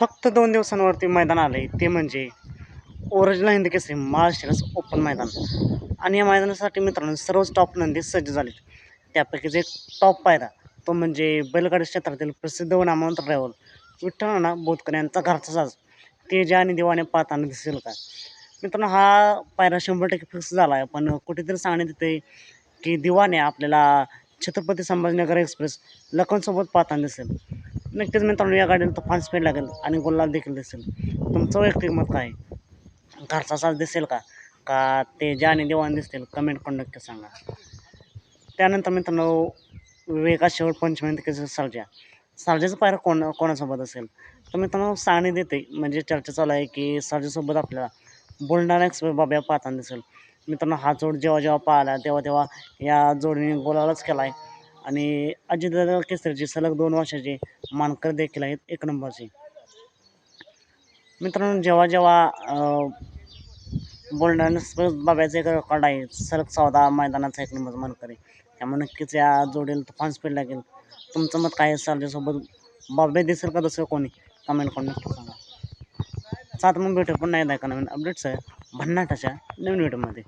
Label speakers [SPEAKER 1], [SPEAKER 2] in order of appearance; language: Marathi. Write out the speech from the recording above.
[SPEAKER 1] फक्त दोन दिवसांवरती मैदान आलं आहे ते म्हणजे ओरिजिनल हिंद केसरी महाराष्ट्रास ओपन मैदान. आणि या मैदानासाठी मित्रांनो सर्वच टॉप नंदी सज्ज झाले त्यापैकीच एक टॉप पायरा तो म्हणजे बैलगाडी क्षेत्रातील प्रसिद्ध व नामवंत ड्रायव्हर विठ्ठलना बोधकर यांचा घरचा साज. तेजा आणि देवाने पाहताना दिसेल का? मित्रांनो हा पायरा शंभर टक्के फिक्स झाला आहे पण कुठेतरी सांगण्यात येते की दिवाने आपल्याला छत्रपती संभाजीनगर एक्सप्रेस लखनसोबत पाहताना दिसेल. नक्कीच मित्रांनो या गाडीला तुफान स्पीड लागेल आणि गुलाल देखील दिसेल. तुमचं वैयक्तिक मत काय? घरचा साज दिसेल का? का ते ज्याने देवाने दिसतील कमेंट करून नक्की सांगा. त्यानंतर मित्रांनो विवेका शेवट पंचमी सर्जा सर्जाचं पायरा कोण कोणासोबत असेल? तर मित्रांनो सांगणे देते. म्हणजे चर्चा चालू आहे की सर्जासोबत आपल्याला बुलढाणा एक्सप्रेस बाब्या पाहताना दिसेल. मित्रांनो हा जोड जेव्हा जेव्हा पाहिला तेव्हा तेव्हा या जोडीने गोलालाच केला आहे आणि अजितदादा केसरीची सलग दोन वर्षाचे मानकर देखील आहेत एक नंबरचे. मित्रांनो जेव्हा जेव्हा अं, बुलढाणा बाब्याचा एक रेकॉर्ड आहे सलग चौदा मैदानाचा एक नंबर मानकर आहे. त्यामुळे नक्कीच या जोडीला तुफान स्पीड लागेल. तुमचं मत काय आहे सर्जासोबत बाब्या दिसेल का दुसरं कोणी? कमेंट करून नक्की सांगा. सात मग भेटू पण नाही का नवीन अपडेट्स आहे भन्नाटाच्या नवीन व्हिडिओमध्ये